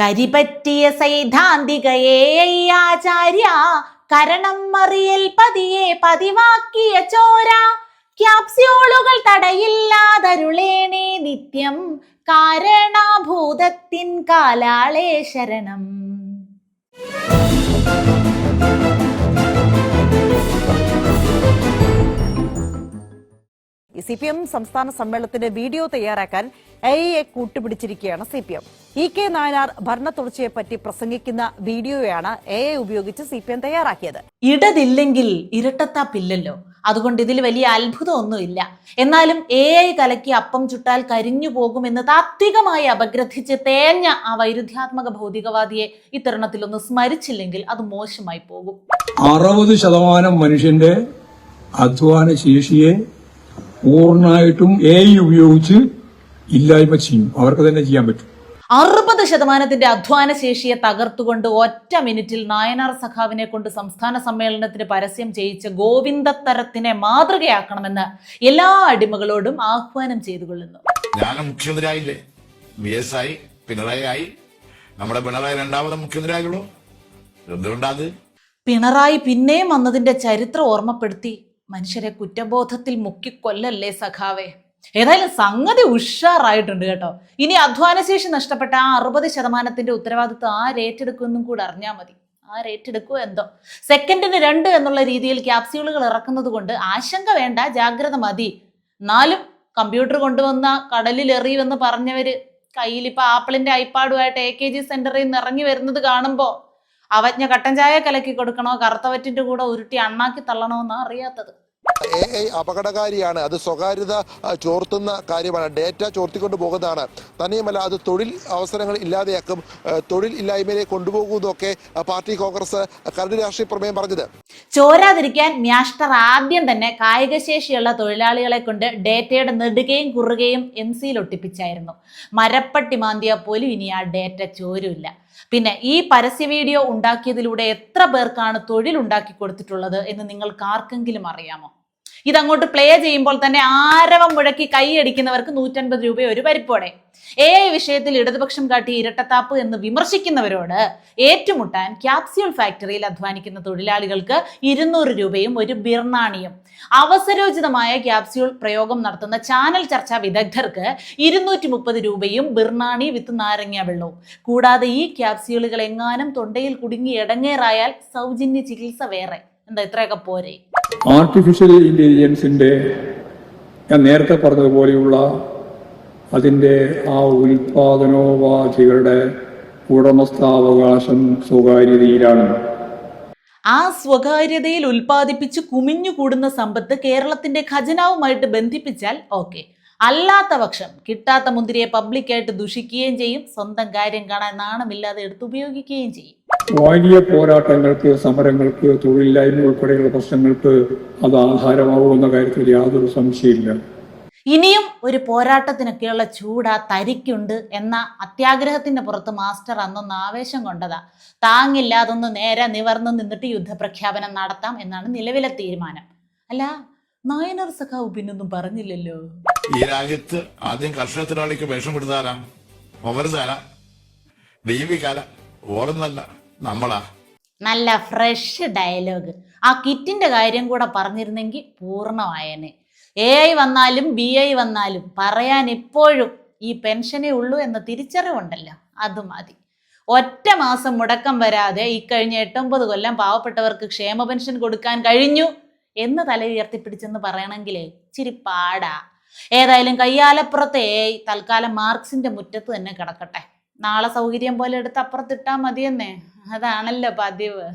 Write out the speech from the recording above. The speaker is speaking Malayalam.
കരിപറ്റിയ സൈദ്ധാന്തികയെ ആചാര്യ കരണം മറിയൽ പതിയെ പതിവാക്കിയ ചോര. ക്യാപ്സ്യൂളുകൾ തടയില്ലാതരുളേണേ നിത്യം കാരണഭൂതത്തിൻ കാലാളേ ശരണം. സി പി എം സംസ്ഥാന സമ്മേളനത്തിന്റെ വീഡിയോ തയ്യാറാക്കാൻ A I കൂട്ടുപിടിച്ചിരിക്കുകയാണ് C P M E K Nayanar ഭരണ തുടർച്ചയെപ്പറ്റി പ്രസംഗിക്കുന്ന വീഡിയോയാണ് എ എ ഉപയോഗിച്ച് സി പി എം തയ്യാറാക്കിയത്. ഇടതില്ലെങ്കിൽ ഇരട്ടത്താപ്പില്ലല്ലോ. അതുകൊണ്ട് ഇതിൽ വലിയ അത്ഭുതമൊന്നുമില്ല. എന്നാലും എ ഐ കലക്കി അപ്പം ചുട്ടാൽ കരിഞ്ഞു പോകുമെന്ന് താത്വികമായി അപഗ്രഥിച്ച് തേഞ്ഞ ആ വൈരുദ്ധ്യാത്മക ഭൗതികവാദിയെ ഇത്തരുണത്തിലൊന്ന് സ്മരിച്ചില്ലെങ്കിൽ അത് മോശമായി പോകും. അറുപത് ശതമാനം മനുഷ്യന്റെ അധ്വാന ശേഷിയെ പൂർണമായിട്ടും എ ഉപയോഗിച്ച് ഇല്ലായ്മ ചെയ്യും. അവർക്ക് തന്നെ ചെയ്യാൻ പറ്റും. അറുപത് ശതമാനത്തിന്റെ അധ്വാന ശേഷിയെ തകർത്തുകൊണ്ട് ഒറ്റ മിനിറ്റിൽ നായനാർ സഖാവിനെ കൊണ്ട് സംസ്ഥാന സമ്മേളനത്തിന് പരസ്യം ചെയ്യിച്ച ഗോവിന്ദത്തരത്തിനെ മാതൃകയാക്കണമെന്ന് എല്ലാ അടിമകളോടും ആഹ്വാനം ചെയ്തു കൊള്ളുന്നു ഞാൻ മുഖ്യമന്ത്രിയായില്ലേ? വി എസ് ആയി പിണറായി ആയി നമ്മുടെ പിണറായി രണ്ടാമത് മുഖ്യമന്ത്രിയായുള്ളൂ എന്തുകൊണ്ടാത് പിണറായി പിന്നെയും വന്നതിന്റെ ചരിത്രം ഓർമ്മപ്പെടുത്തി. മനുഷ്യരെ കുറ്റബോധത്തിൽ മുക്കിക്കൊല്ലല്ലേ സഖാവേ? ഏതായാലും സംഗതി ഉഷാറായിട്ടുണ്ട് കേട്ടോ. ഇനി അധ്വാനശേഷി നഷ്ടപ്പെട്ട ആ അറുപത് ശതമാനത്തിന്റെ ഉത്തരവാദിത്വം ആരേറ്റെടുക്കുമെന്നും കൂടെ അറിഞ്ഞാൽ മതി. ആരേറ്റെടുക്കുമോ എന്തോ. സെക്കൻഡിന് രണ്ട് എന്നുള്ള രീതിയിൽ ക്യാപ്സ്യൂളുകൾ ഇറക്കുന്നത് കൊണ്ട് ആശങ്ക വേണ്ട ജാഗ്രത മതി. എന്നാലും കമ്പ്യൂട്ടർ കൊണ്ടുവന്ന കടലിൽ എറിയുമെന്ന് പറഞ്ഞവര് കയ്യിൽ ഇപ്പൊ ആപ്പിളിന്റെ ഐപാഡുമായിട്ട് എ കെ ജി സെന്ററിൽ നിന്ന് ഇറങ്ങി വരുന്നത് കാണുമ്പോ അവജ്ഞ കട്ടൻ ചായ കലക്കി കൊടുക്കണോ? കറുത്തവറ്റിന്റെ കൂടെ ഉരുട്ടി അണ്ണാക്കി തള്ളണോ എന്നാ അറിയാത്തത്. എ ഐ അപകടകാരിയാണ്. അത് സ്വകാര്യത ചോർത്തുന്ന കാര്യമാണ്. ഡേറ്റ ചോർത്തിക്കൊണ്ട് പോകുന്നതാണ്. തന്നെയുമല്ല അത് തൊഴിൽ അവസരങ്ങൾ ഇല്ലാതെയാക്കും. തൊഴിൽ ഇല്ലായ്മയിലേക്ക് കൊണ്ടുപോകുന്നതൊക്കെ പാർട്ടി കോൺഗ്രസ് കരട് രാഷ്ട്രീയ പ്രമേയം പറഞ്ഞത്. ചോരാതിരിക്കാൻ മ്യാഷ്ടർ ആദ്യം തന്നെ കായികശേഷിയുള്ള തൊഴിലാളികളെ കൊണ്ട് ഡേറ്റയുടെ നെടുകയും കുറുകയും എം സിയിൽ ഒട്ടിപ്പിച്ചായിരുന്നു. മരപ്പട്ടി മാന്തിയ പോലും ഇനി ആ ഡേറ്റ ചോരുമില്ല. പിന്നെ ഈ പരസ്യ വീഡിയോ ഉണ്ടാക്കിയതിലൂടെ എത്ര പേർക്കാണ് തൊഴിൽ ഉണ്ടാക്കി കൊടുത്തിട്ടുള്ളത് എന്ന് നിങ്ങൾക്ക് ആർക്കെങ്കിലും അറിയാമോ? ഇതങ്ങോട്ട് പ്ലേ ചെയ്യുമ്പോൾ തന്നെ ആരവം മുഴക്കി കൈയടിക്കുന്നവർക്ക് നൂറ്റൻപത് രൂപ ഒരു പരിപ്പോടെ. എ ഐ വിഷയത്തിൽ ഇടതുപക്ഷം കാട്ടി ഇരട്ടത്താപ്പ് എന്ന് വിമർശിക്കുന്നവരോട് ഏറ്റുമുട്ടാൻ ക്യാപ്സ്യൂൾ ഫാക്ടറിയിൽ അധ്വാനിക്കുന്ന തൊഴിലാളികൾക്ക് ഇരുന്നൂറ് രൂപയും ഒരു ബിർണാണിയും. അവസരോചിതമായ ക്യാപ്സ്യൂൾ പ്രയോഗം നടത്തുന്ന ചാനൽ ചർച്ചാ വിദഗ്ധർക്ക് ഇരുന്നൂറ്റി മുപ്പത് രൂപയും ബിർണാണി വിത്ത് നാരങ്ങ വെള്ളവും. കൂടാതെ ഈ ക്യാപ്സ്യൂളുകൾ എങ്ങാനും തൊണ്ടയിൽ കുടുങ്ങി ഇടങ്ങേറായാൽ സൗജന്യ ചികിത്സ വേറെ. എന്താ ഇത്രയൊക്കെ പോരെ? ആർട്ടിഫിഷ്യൽ ഇന്റലിജൻസിന്റെ ഞാൻ നേരത്തെ പറഞ്ഞതുപോലെയുള്ള അതിന്റെ ആ ഉൽപാദനോപാധികളുടെ ഉടമസ്ഥാവകാശം സ്വകാര്യതയിലാണ്. ആ സ്വകാര്യതയിൽ ഉൽപ്പാദിപ്പിച്ച് കുമിഞ്ഞു കൂടുന്ന സമ്പത്ത് കേരളത്തിന്റെ ഖജനാവുമായിട്ട് ബന്ധിപ്പിച്ചാൽ ഓക്കെ. അല്ലാത്ത പക്ഷം കിട്ടാത്ത മുന്തിരിയെ പബ്ലിക്കായിട്ട് ദുഷിക്കുകയും ചെയ്യും. സ്വന്തം കാര്യം കാണാൻ നാണമില്ലാതെ എടുത്തുപയോഗിക്കുകയും ചെയ്യും. വലിയ പോരാട്ടങ്ങൾക്ക് സമരങ്ങൾക്ക് തൊഴിലില്ലായ്മ ഉൾപ്പെടെയുള്ള പ്രശ്നങ്ങൾക്ക് അത് ആധാരമാവുമെന്ന കാര്യത്തിൽ യാതൊരു സംശയമില്ല ഇനിയും ഒരു പോരാട്ടത്തിനൊക്കെയുള്ള ചൂട് ആ തരിക്കുണ്ട് എന്ന അത്യാഗ്രഹത്തിന്റെ പുറത്ത് മാസ്റ്റർ അന്നൊന്ന് ആവേശം കൊണ്ടതാ. താങ്ങില്ല അതൊന്ന് നേരെ നിവർന്ന് നിന്നിട്ട് യുദ്ധപ്രഖ്യാപനം നടത്താം എന്നാണ് നിലവിലെ തീരുമാനം. അല്ല നായനർ സഖാവ് പിന്നൊന്നും പറഞ്ഞില്ലല്ലോ? ഈ രാജ്യത്ത് ആദ്യം കർഷക തൊഴിലാളിക്ക് വേഷം വിടുന്നതാരാ ഒമർദാല ദീപികാല ഓർന്നല്ല നമ്മളാ. നല്ല ഫ്രഷ് ഡയലോഗ് ആ കിറ്റിന്റെ കാര്യം കൂടെ പറഞ്ഞിരുന്നെങ്കിൽ പൂർണമായേനെ. എ ഐ വന്നാലും ബി ഐ വന്നാലും പറയാൻ ഇപ്പോഴും ഈ പെൻഷനേ ഉള്ളൂ എന്ന തിരിച്ചറിവുണ്ടല്ലോ. അത് മതി. ഒറ്റ മാസം മുടക്കം വരാതെ ഇക്കഴിഞ്ഞ എട്ടൊമ്പത് കൊല്ലം പാവപ്പെട്ടവർക്ക് ക്ഷേമ പെൻഷൻ കൊടുക്കാൻ കഴിഞ്ഞു എന്ന് തല ഉയർത്തിപ്പിടിച്ചെന്ന് പറയണമെങ്കിലേ ഇച്ചിരി പാടാ. ഏതായാലും കയ്യാലപ്പുറത്തെ തൽക്കാലം മാർക്സിന്റെ മുറ്റത്ത് തന്നെ കിടക്കട്ടെ. നാളെ സൗകര്യം പോലെ എടുത്ത് അപ്പുറത്തിട്ടാ മതിയെന്നേ. അതാണല്ലോ പതിവ്.